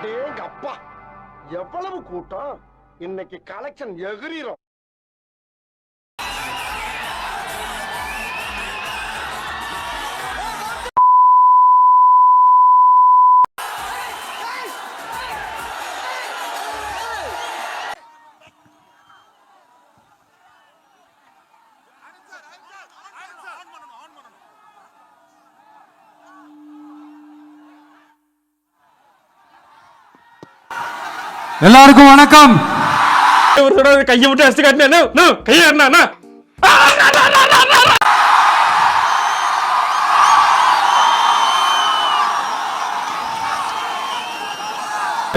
அடேங்க அப்பா. எவ்வளவு கூட்டம்? இன்னைக்கு கலெக்ஷன் எகிரிரும். எல்லாருக்கும் வணக்கம். கையை விட்டு அடிச்சு காட்டினேன் கையை என்ன?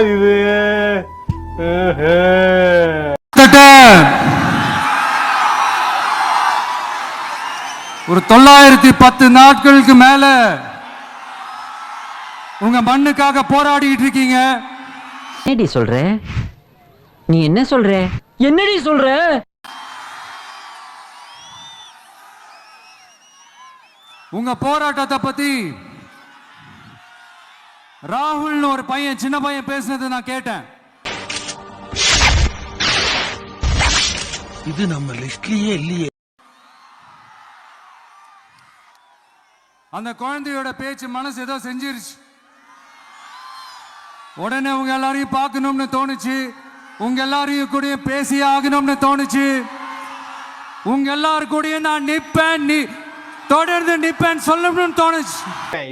இது ஒரு தொள்ளாயிரத்தி பத்து நாட்களுக்கு மேல உங்க மண்ணுக்காக போராடிட்டு இருக்கீங்க. என்னடி சொல்ற? நீ என்ன சொல்ற? என்னடி சொல்ற? உங்க போராட்டத்தை பத்தி ராகுல்னு ஒரு பையன் சின்ன பையன் பேசுனது நான் கேட்டேன். இது நம்ம லிஸ்ட்லயே இல்லையே. அந்த குழந்தையோட பேச்சு மனசு ஏதோ செஞ்சிருச்சு. உடனே உங்க எல்லாரையும் பார்க்கணும்னு தோணுச்சு. உங்க எல்லாரையும் கூட பேசி ஆகணும்னு தோணுச்சு. உங்க எல்லாரு கூடயும் நான் நிப்பேன் நீ தொடர்ந்து நிப்பேன் சொல்லணும்னு தோணுச்சு.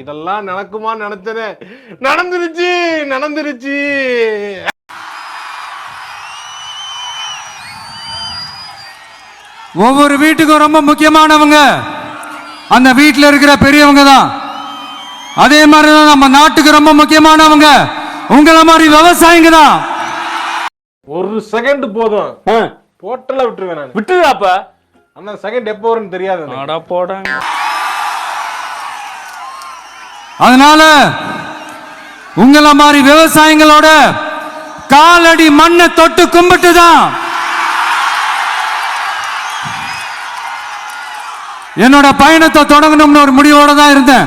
இதெல்லாம் நடக்குமா நினைச்சனே. நடந்துருச்சு நடந்துருச்சு. ஒவ்வொரு வீட்டுக்கும் ரொம்ப முக்கியமானவங்க அந்த வீட்டில் இருக்கிற பெரியவங்க தான். அதே மாதிரி தான் நம்ம நாட்டுக்கு ரொம்ப முக்கியமானவங்க. உங்களை மாதிரி விவசாயிங்க தான். ஒரு செகண்ட் போதும். டோட்டலா விட்டுருவேன் நான். விட்டுதாப்ப அந்த செகண்ட் எப்போ வரும்னு தெரியாது. அடா போடாங்க. அதனால உங்கள மாதிரி விவசாயிகளோட காலடி மண்ணை தொட்டு கும்பிட்டு தான். என்னோட பயணத்தை தொடங்கணும்னு ஒரு முடிவோட தான் இருந்தேன்.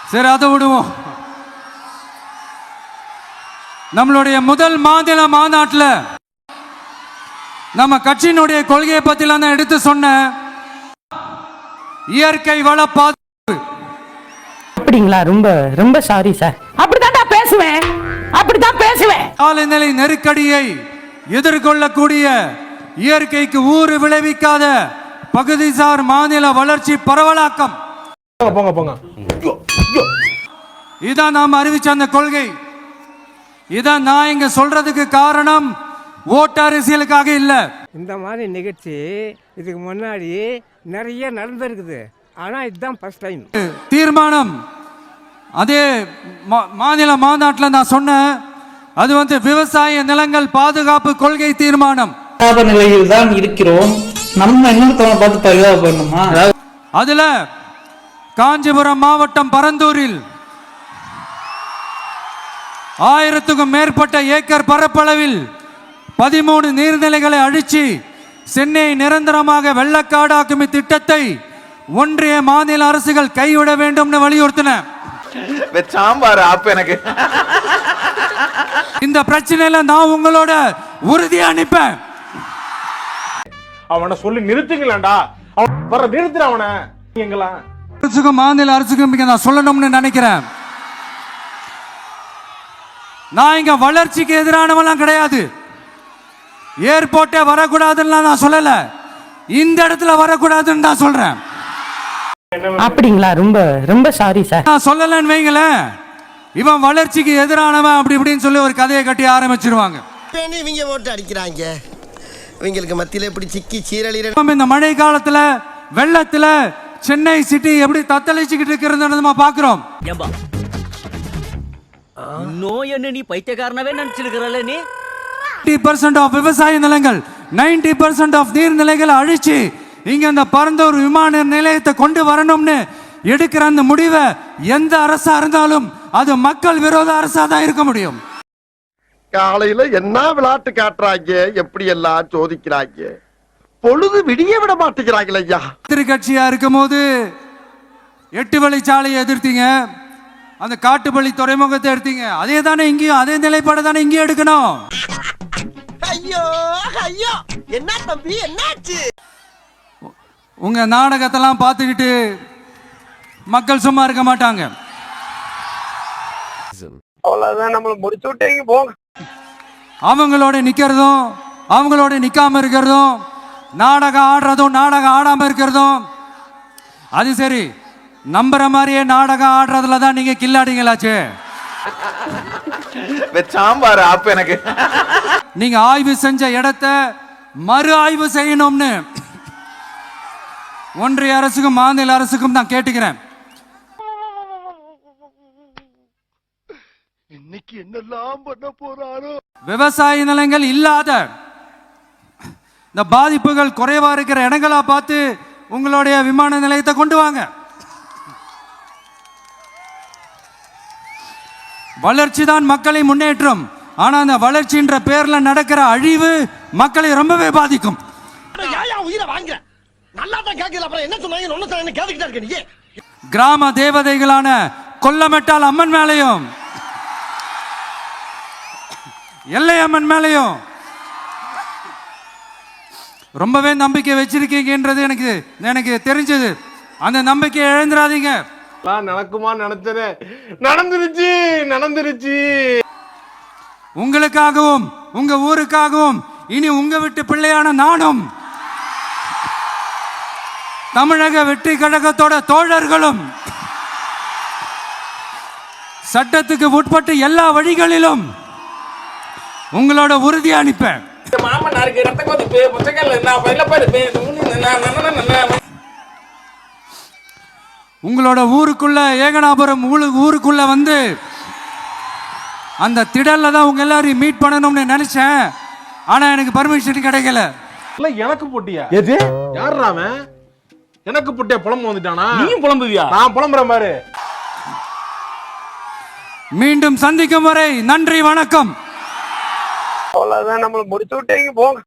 சரி அதை விடுவோம். நம்மளுடைய முதல் மாநில மாநாட்டில் நம்ம கட்சியினுடைய கொள்கையை பத்திலாம் நான் எடுத்து சொன்னேன் இயற்கை வள பாதுகாப்பு. அப்படிங்களா? ரொம்ப ரொம்ப சாரி சார் அப்படித்தான்டா பேசுவேன். அப்படித்தான் பேசுவேன். காலநிலை நெருக்கடியை எதிர்கொள்ளக்கூடிய இயற்கைக்கு ஊறு விளைவிக்காத பகுதிசார் மாநில வளர்ச்சி பரவலாக்கம். போங்க போங்க. இதான் நாம் அறிவிச்ச அந்த கொள்கை. இதான் நான் இங்க சொல்றதுக்கு காரணம். ஓட்டு அரசியலுக்காக இல்ல. இந்த மாதிரி நிகழ்ச்சி இதுக்கு முன்னாடி நிறைய நடந்திருக்குது. ஆனால் இதுதான் ஃபர்ஸ்ட் டைம் தீர்மானம். அதே மா- மாநில மாநாட்டில் நான் சொன்னேன் அது வந்து விவசாய நிலங்கள் பாதுகாப்பு கொள்கை தீர்மானம். பரிதாப நிலையில் தான் இருக்கிறோம். நம்ம இன்னொருத்தவங்க பார்த்து பரிதாபப்படணுமா அதாவது அதுல காஞ்சிபுரம் மாவட்டம் பரந்தூரில் ஆயிரத்துக்கும் மேற்பட்ட ஏக்கர் பரப்பளவில் பதிமூணு நீர்நிலைகளை அழிச்சு சென்னையை நிரந்தரமாக வெள்ளக்காடாக்கும் இத்திட்டத்தை ஒன்றிய மாநில அரசுகள் கைவிட வேண்டும்னு வலியுறுத்தின. சாம்பார் ஆப் எனக்கு. இந்த பிரச்சனையில நான் உங்களோட உறுதியா நிப்பேன். அவனை சொல்லி நிறுத்துங்களேன்டா. அவன் வர நிறுத்துற அவனை. எங்களா அரசுக்கும் மாநில அரசுக்கும் இங்க நான் சொல்லணும்னு நினைக்கிறேன். நான் இங்க வளர்ச்சிக்கு எதிரானவெல்லாம் கிடையாது. ஏர்போர்ட்டே வரக்கூடாதுன்னு நான் சொல்லல. இந்த இடத்துல வரக்கூடாதுன்னு நான் சொல்றேன். அப்படிங்களா? ரொம்ப ரொம்ப சாரி சார் நான் சொல்லலன்னு வைங்களேன். இவன் வளர்ச்சிக்கு எதிரானவன் அப்படி இப்படின்னு சொல்லி ஒரு கதையை கட்டி ஆரம்பிச்சிருவாங்க. இவங்க ஓட்டு அடிக்கிறாங்க? இவங்களுக்கு மத்தியில இப்படி சிக்கி சீரழிற இந்த மழை காலத்துல வெள்ளத்துல சென்னை சிட்டி எப்படி தத்தளிச்சுக்கிட்டு இருக்கிறத நம்ம பாக்குறோம் ஏம்பா. நோய் என்ன நீ பைத்தியக்காரனவே நினைச்சிருக்கிறல்ல நீ? 90% பர்சன்ட் ஆஃப் விவசாய நிலங்கள் 90% பர்சன்ட் ஆஃப் நீர்நிலைகளை அழிச்சு இங்க இந்த பரந்தூர் விமான நிலையத்தை கொண்டு வரணும்னு எடுக்கிற அந்த முடிவை எந்த அரசா இருந்தாலும் அது மக்கள் விரோத அரசா தான் இருக்க முடியும். காலையில என்ன விளையாட்டு காட்டுறாங்க? எப்படி எல்லாம் சோதிக்கிறாங்க? பொழுது விடிய விட மாட்டேங்கிறாங்களே ஐயா. திருக்கட்சியா இருக்கும்போது எட்டு வழிச்சாலையை எதிர்த்தீங்க. அந்த காட்டுப்பள்ளி துறைமுகத்தை எடுத்தீங்க. அதே தானே இங்கேயும் அதே நிலைப்பாடு தானே இங்கேயும் எடுக்கணும். ஐயோ ஐயோ. என்ன தம்பி என்னாச்சு? உங்க நாடகத்தெல்லாம் பார்த்துக்கிட்டு மக்கள் சும்மா இருக்க மாட்டாங்க. அவ்வளவுதான் நம்மள முடிச்சு விட்டீங்க போங்க. அவங்களோட நிக்கிறதும் அவங்களோட நிக்காம இருக்கிறதும் நாடகம் ஆடுறதும் நாடகம் ஆடாம இருக்கிறதும் அது சரி. நம்புற மாதிரியே நாடகம் ஆடுறதுல தான் நீங்க கில்லாடிங்களாச்சே. சாம்பார் ஆப்பு எனக்கு. நீங்க ஆய்வு செஞ்ச இடத்த மறு ஆய்வு செய்யணும்னு ஒன்றிய அரசுக்கும் மாநில அரசுக்கும் நான் கேட்டுக்கிறேன். இன்னைக்கு என்னெல்லாம் பண்ண போறாரோ? விவசாய நிலங்கள் இல்லாத இந்த பாதிப்புகள் குறைவா இருக்கிற இடங்களா பார்த்து உங்களுடைய விமான நிலையத்தை கொண்டு வாங்க. வளர்ச்சி தான் மக்களை முன்னேற்றம். ஆனா அந்த வளர்ச்சின்ற பேர்ல நடக்கிற அழிவு மக்களை ரொம்பவே பாதிக்கும். கிராம தேவதைகளான கொல்லமெட்டால் அம்மன் மேலையும். எல்லை அம்மன் மேலையும். ரொம்பவே நம்பிக்கை வச்சிருக்கீங்கன்றது எனக்கு எனக்கு தெரிஞ்சது. அந்த நம்பிக்கையை இழந்துடாதீங்க. நடக்குமா நினைச்சது நடந்துருச்சு நடந்துருச்சு. உங்களுக்காகவும் உங்க ஊருக்காகவும் இனி உங்க வீட்டு பிள்ளையான நானும் தமிழக வெற்றி கழகத்தோட தோழர்களும் சட்டத்துக்கு உட்பட்டு எல்லா வழிகளிலும் உங்களோட உறுதி அனுப்பேன் மாமனாருக்கு ரத்த கொதிப்பு புத்தகங்கள் நான் பயில பருப்பு உங்களோட ஊருக்குள்ள ஏகனாபுரம் ஊரு- ஊருக்குள்ள வந்து அந்த திடல்ல தான் உங்க எல்லாரையும் மீட் பண்ணணும்னு நினைச்சேன். ஆனா எனக்கு பர்மிஷன் கிடைக்கல. இல்ல எனக்கு போட்டியா? எது? யார் அவன்? எனக்கு போட்டியா புலம்பு வந்துட்டானா? நீயும் புலம்புவியா? நான் புலம்புறேன் பாரு. மீண்டும் சந்திக்கும் வரை நன்றி வணக்கம். அவ்வளவுதான் நம்மளை முடிச்சு விட்டீங்க போங்க.